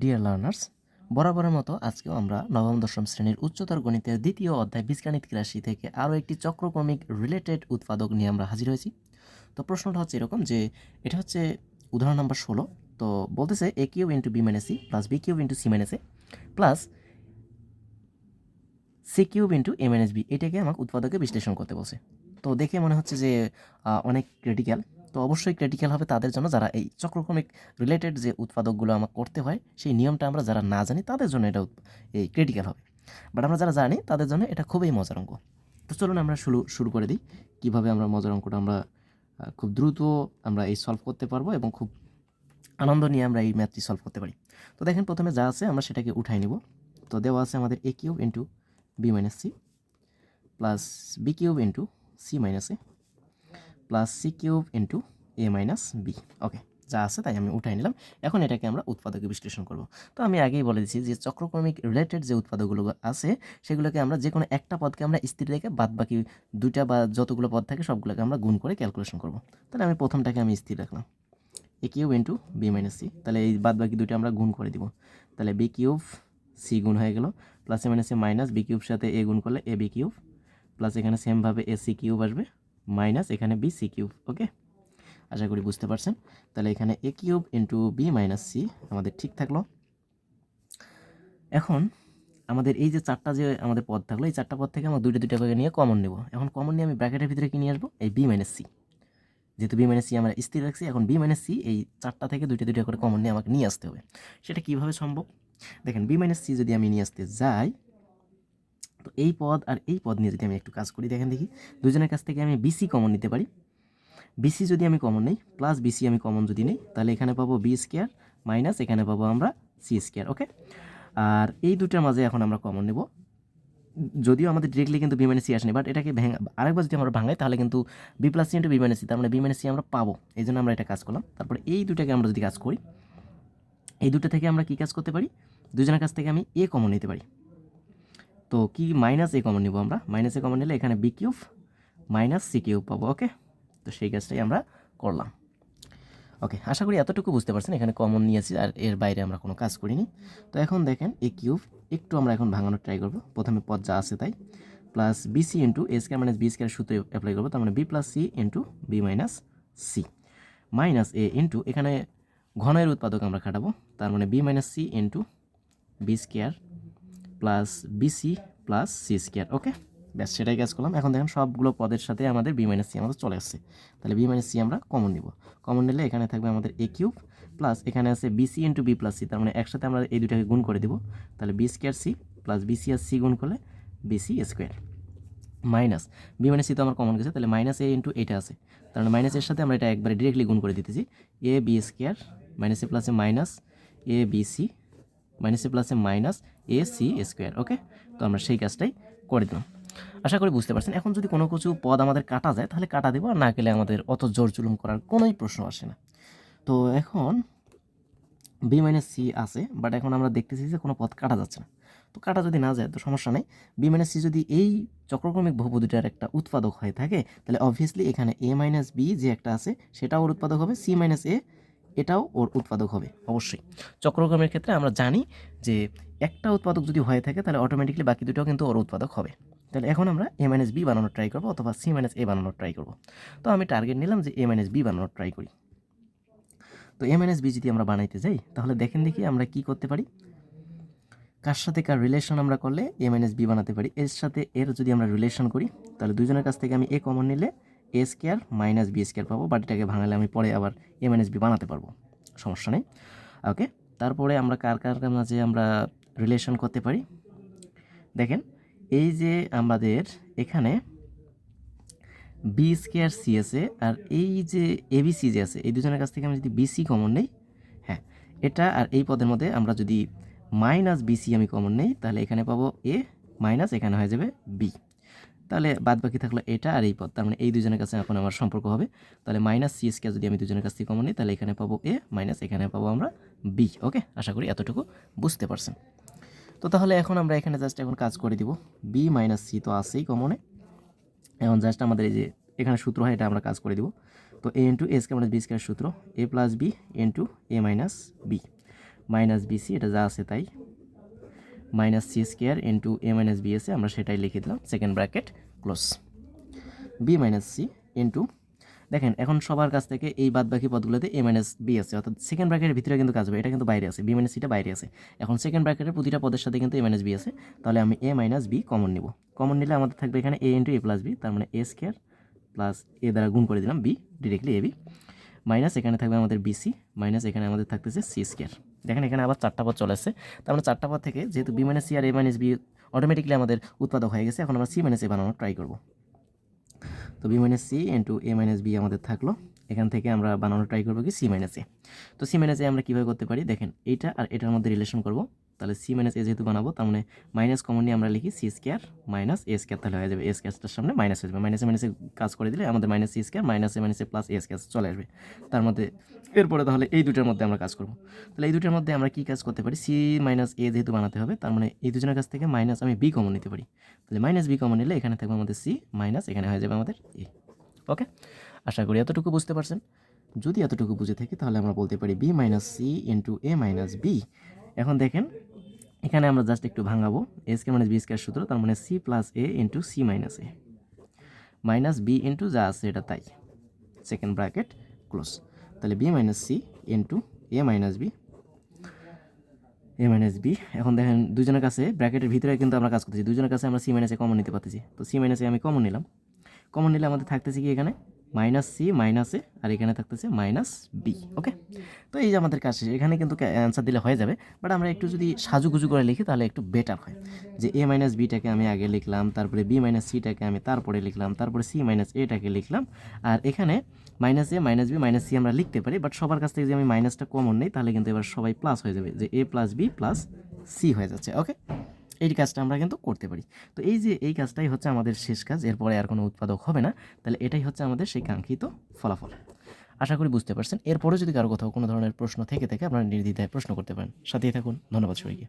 Dear learners বরাবরের মতো আজকেও আমরা নবম, দশম শ্রেণির উচ্চতর গণিতের দ্বিতীয় অধ্যায় বীজগাণিত রাশি থেকে আরও একটি চক্রক্রমিক রিলেটেড উৎপাদক নিয়ে আমরা হাজির হয়েছি। তো প্রশ্নটা হচ্ছে এরকম যে এটা হচ্ছে উদাহরণ নম্বর ষোলো। তো বলতেছে a cube into b minus c plus b cube into c minus a plus c cube into a minus b এটাকে আমাকে উৎপাদকে বিশ্লেষণ করতে বলছে। তো দেখে মনে হচ্ছে যে অনেক ক্রিটিক্যাল তো অবশ্যই ক্রিটিক্যাল হবে তাদের জন্য যারা এই চক্রক্রমিক রিলেটেড যে উৎপাদকগুলো আমাকে করতে হয়, সেই নিয়মটা আমরা যারা না জানি তাদের জন্য এটা এই ক্রিটিক্যাল হবে। বাট আমরা যারা জানি তাদের জন্য এটা খুবই মজার অঙ্ক তো চলুন আমরা শুরু শুরু করে দিই। কীভাবে আমরা মজার অঙ্কটা আমরা খুব দ্রুত আমরা এই সলভ করতে পারব এবং খুব আনন্দ নিয়ে আমরা এই ম্যাথটি সলভ করতে পারি। তো দেখেন প্রথমে যা আছে আমরা সেটাকে উঠাই নিব। তো দেওয়া আছে আমাদের a cube into b minus c plus b cube into c minus a plus c cube into a minus b okay যা আছে তাই আমি উঠাই নিলাম। এখন এটাকে আমরা উৎপাদকে বিশ্লেষণ করব। তো আমি আগেই বলে দিচ্ছি যে চক্রক্রমিক রিলেটেড যে উৎপাদকগুলো আছে, সেগুলোকে আমরা যে কোনো একটা পদকে আমরা স্থির রেখে বাদ বাকি দুইটা বা যতগুলো পদ থাকে সবগুলোকে আমরা গুণ করে ক্যালকুলেশন করব। তাহলে আমি প্রথমটাকে আমি স্থির রাখলাম। A cube into b minus c তাহলে এই বাদ বাকি দুটো আমরা গুণ করে দিব। তাহলে বি কিউব সি গুণ হয়ে গেল প্লাস এ মাইনাসে মাইনাস বি কিউব সাথে এ গুণ করলে এ বি কিউব প্লাস এখানে সেমভাবে এ সি কিউব আসবে। মাইনাস এখানে বি সি কিউব ওকে আশা করি বুঝতে পারছেন। তাহলে এখানে a cube into b minus c আমাদের ঠিক থাকল। এখন আমাদের এই যে চারটা যে আমাদের পদ থাকল, এই চারটা পদ থেকে আমরা দুইটা দুইটা করে নিয়ে কমন নেব। এখন কমন নিয়ে আমি ব্র্যাকেটের ভিতরে কি নিয়ে আসব? এই বি মাইনাস সি যেহেতু বি মাইনাস সি আমরা স্থির রাখছি, এখন বি মাইনাস সি এই চারটা থেকে দুইটা দুইটা করে কমন নিয়ে আমাকে নিয়ে আসতে হবে। সেটা কীভাবে সম্ভব? দেখেন বি মাইনাস সি যদি আমি নিয়ে আসতে যাই এই পদ আর এই পদ নিয়ে যদি আমি একটু কাজ করি, দেখেন দেখি, দুজনের কাছ থেকে আমি বিসি কমন নিতে পারি। বিসি যদি আমি কমন নেই প্লাস বিসি আমি কমন যদি নেই, তাহলে এখানে পাবো বি স্কোয়ার মাইনাস এখানে পাবো আমরা সি স্কোয়ার ওকে আর এই দুটার মাঝে এখন আমরা কমন নেব। যদিও আমাদের ডিরেক্টলি কিন্তু বি মাইনাস সি আসেনি বাট এটাকে ভেঙে, আরেকবার যদি আমরা ভাঙাই, তাহলে কিন্তু b plus c into b minus c তার মানে বি মাইনাস সি আমরা পাবো। এই জন্য আমরা এটা কাজ করলাম। তারপরে এই দুটাকে আমরা যদি কাজ করি, এই দুটো থেকে আমরা কি কাজ করতে পারি? দুজনের কাছ থেকে আমি এ কমন নিতে পারি। তো কি মাইনাস এ কমন নিব আমরা? মাইনাস এ কমন নিলে এখানে b cube minus c cube পাবো ওকে তো সেই কাজটাই আমরা করলাম। ওকে আশা করি এতটুকু বুঝতে পারছেন, এখানে কমন নিয়েছি আর এর বাইরে আমরা কোনো কাজ করিনি। তো এখন দেখেন এ কিউব একটু আমরা এখন ভাঙানোর ট্রাই করব। প্রথমে পদ যা আছে তাই। Plus bc into a square minus b square সূত্রে অ্যাপ্লাই করব, তার মানে b plus c into b minus c minus a into এখানে ঘনের উৎপাদক আমরা খাটাবো, তার মানে b minus c into b square plus bc plus c square okay ব্যাস সেটাই কাজ করলাম। এখন দেখেন সবগুলো পদের সাথে আমাদের বি মাইনাস সি আমাদের চলে আসছে। তাহলে বি মাইনাস সি আমরা কমন নিব। কমন নিলে এখানে থাকবে আমাদের এ কিউব প্লাস এখানে আছে bc into b plus c তার মানে একসাথে আমরা এই দুটাকে গুণ করে দিব। তাহলে b square c plus bc আর সি গুণ করলে bc square minus b minus c তো আমার কমন গেছে, তাহলে মাইনাস এ ইন্টু এটা আছে। তার মানে মাইনাসের সাথে আমরা এটা একবারে ডিরেক্টলি গুণ করে দিতেছি। A b square minus a প্লাসে minus a b c minus প্লাসে minus a c square okay তো আমরা সেই কাজটাই করে দিলাম। আশা করি বুঝতে পারছেন। এখন যদি কোনো কিছু পদ আমাদের কাটা যায়, তাহলে কাটা দেবো আর না গেলে আমাদের অত জোর জুলুম করার কোনোই প্রশ্ন আসে না। তো এখন বি মাইনাস সি আছে বাট এখন আমরা দেখতেছি যে কোনো পদ কাটা যাচ্ছে না। তো কাটা যদি না যায়, তো সমস্যা নেই। বি মাইনাস সি যদি এই চক্রক্রমিক বহুপদীটার একটা উৎপাদক হয়ে থাকে, তাহলে অবভিয়াসলি এখানে এ মাইনাস বি যে একটা আছে, সেটাও উৎপাদক হবে। সি মাইনাস এ এটাও ওর উৎপাদক হবে, অবশ্যই। চক্রক্রমের ক্ষেত্রে আমরা জানি যে একটা উৎপাদক যদি হয়ে থাকে, তাহলে অটোমেটিকলি বাকি দুটোও কিন্তু ওর উৎপাদক হবে। তাহলে এখন আমরা এ মাইনাস বি বানানোর ট্রাই করব অথবা সি মাইনাস এ বানানোর ট্রাই করব। তো আমি টার্গেট নিলাম যে এ মাইনাস বি বানানোর ট্রাই করি। তো এ মাইনাস বি যদি আমরা বানাইতে যাই, তাহলে দেখেন দেখি আমরা কি করতে পারি। কার সাথে কার রিলেশন আমরা করলে এ মাইনাস বি বানাতে পারি। এর সাথে এর যদি আমরা রিলেশন করি, তাহলে দুজনের কাছ থেকে আমি এ কমন নিলে a square minus b square পাবো বাট এটাকে ভাঙালে আমি পরে আবার এ মাইনাস বি বানাতে পারব। সমস্যা নেই। ওকে তারপরে আমরা কার কার মাঝে আমরা রিলেশন করতে পারি? দেখেন, এই যে আমাদের এখানে বি স্কোয়ার সি আছে, আর এই যে এবিসি যে আছে, এই দুজনের কাছ থেকে আমি যদি বিসি কমন নেই হ্যাঁ এটা আর এই পদের মধ্যে আমরা যদি মাইনাস বিসি আমি কমন নেই, তাহলে এখানে পাবো এ মাইনাস এখানে হয়ে যাবে বি তাহলে বাদ বাকি থাকল এটা আর এই পদ। তার মানে এই দুজনের কাছে এখন আমার সম্পর্ক হবে। তাহলে মাইনাস সি স্কোয়ার যদি আমি দুজনের কাছ থেকে কমন নিই, তাহলে এখানে পাবো এ মাইনাস এখানে পাবো আমরা বি ওকে আশা করি এতটুকু বুঝতে পারছেন। তো তাহলে এখন আমরা এখানে জাস্ট এখন কাজ করে দিব। বি মাইনাস সি তো আছেই কমনে এখন জাস্ট আমাদের এই যে এখানে সূত্র হয়, এটা আমরা কাজ করে দিব। তো a into a square minus b square সূত্র। A plus b into a minus b minus bc এটা যা আছে তাই। Minus c square into a minus b এসে আমরা সেটাই লিখে দিলাম second bracket close b minus c into দেখেন, এখন সবার কাছ থেকে এই বাদ বাকি পদগুলোতে এ মাইনাস বি আছে, অর্থাৎ সেকেন্ড ব্র্যাকেটের ভিতরে কিন্তু কাজ হবে, এটা কিন্তু বাইরে আছে বি মাইনাস সিটা বাইরে আছে। এখন সেকেন্ড ব্র্যাকেটের প্রতিটা পদের সাথে কিন্তু এ মাইনাস বি আছে, তাহলে আমি এ মাইনাস বি কমন নিব। কমন নিলে আমাদের থাকবে এখানে a into a plus b তার মানে এ স্কোয়ার প্লাস এ দ্বারা গুণ করে দিলাম b directly a b minus এখানে থাকবে আমাদের বিসি মাইনাস এখানে আমাদের থাকতেছে সি স্কোয়ার দেখেন এখানে আবার চারটা পদ চলে আসছে। তার মানে চারটা পদ থেকে যেহেতু বি মাইনাস সি আর এ মাইনাস বি অটোমেটিকলি আমাদের উৎপাদক হয়ে গেছে, এখন আমরা সি মাইনাস এ বানানোর ট্রাই করব। তো b minus c into a minus b আমাদের থাকল। এখান থেকে আমরা বানানোর ট্রাই করব কি সি মাইনাস এ তো সি মাইনাস এ আমরা কীভাবে করতে পারি? দেখেন এইটা আর এটার মধ্যে রিলেশন করব। তাহলে সি মাইনাস এ যেহেতু বানাবো, তার মানে মাইনাস কমন নিয়ে আমরা লিখি c square minus a square তাহলে হয়ে যাবে এ স্কোয়ারটার সামনে মাইনাস হয়ে যাবে। মাইনাসে মাইনাসে কাজ করে দিলে আমাদের মাইনাস সি স্কোয়ার মাইনাসে মাইনাসে প্লাস এ স্কোয়ার চলে আসবে। তার মধ্যে এরপরে তাহলে এই দুটোর মধ্যে আমরা কাজ করব। তাহলে এই দুটোর মধ্যে আমরা কী কাজ করতে পারি? সি মাইনাস এ যেহেতু বানাতে হবে, তার মানে এই দুজনের কাছ থেকে মাইনাস আমি বি কমন নিতে পারি। তাহলে মাইনাস বি কমন নিলে এখানে থাকবে আমাদের সি মাইনাস এখানে হয়ে যাবে আমাদের এ ওকে আশা করি এতটুকু বুঝতে পারছেন। যদি এতটুকু বুঝে থাকি, তাহলে আমরা বলতে পারি b minus c into a minus b এখন দেখেন এখানে আমরা জাস্ট একটু ভাঙাবো। A square minus b square সূত্র, তার মানে c plus a into c minus a minus b into যা আছে এটা তাই। সেকেন্ড ব্র্যাকেট ক্লোজ তাহলে b minus c into a minus b a minus b এখন দেখেন দুজনের কাছে ব্র্যাকেটের ভিতরে কিন্তু আমরা কাজ করতেছি। দুজনের কাছে আমরা সি মাইনাসে কমন নিতে পারতেছি। তো সি মাইনাসে আমি কমন নিলাম। কমন নিলে আমাদের থাকতেছে কি এখানে? মাইনাস সি মাইনাসে আর এখানে থাকতেছে মাইনাস বি ওকে তো এই যে আমাদের কাজ শেষ, এখানে কিন্তু অ্যান্সার দিলে হয়ে যাবে বাট আমরা একটু যদি সাজুগুজু করে লিখি তাহলে একটু বেটার হয়। যে এ মাইনাস বিটাকে আমি আগে লিখলাম, তারপরে বি মাইনাস সিটাকে আমি তারপরে লিখলাম, তারপরে সি মাইনাস এটাকে লিখলাম, আর এখানে minus a minus b minus c আমরা লিখতে পারি বাট সবার কাছ থেকে যদি আমি মাইনাসটা কমন নেই, তাহলে কিন্তু এবার সবাই প্লাস হয়ে যাবে, যে a plus b plus c হয়ে যাচ্ছে ওকে এই কাজটা আমরা কিন্তু করতে পারি। তো এই যে এই কাজটাই হচ্ছে আমাদের শেষ কাজ, এরপরে আর কোনো উৎপাদক হবে না। তাহলে এটাই হচ্ছে আমাদের সেই কাঙ্ক্ষিত ফলাফল। আশা করি বুঝতে পারছেন। এরপরে যদি কারও কোথাও কোনো ধরনের প্রশ্ন থেকে থাকে, আপনারা নির্দ্বিধায় প্রশ্ন করতে পারেন। সাথেই থাকুন। ধন্যবাদ সবাইকে।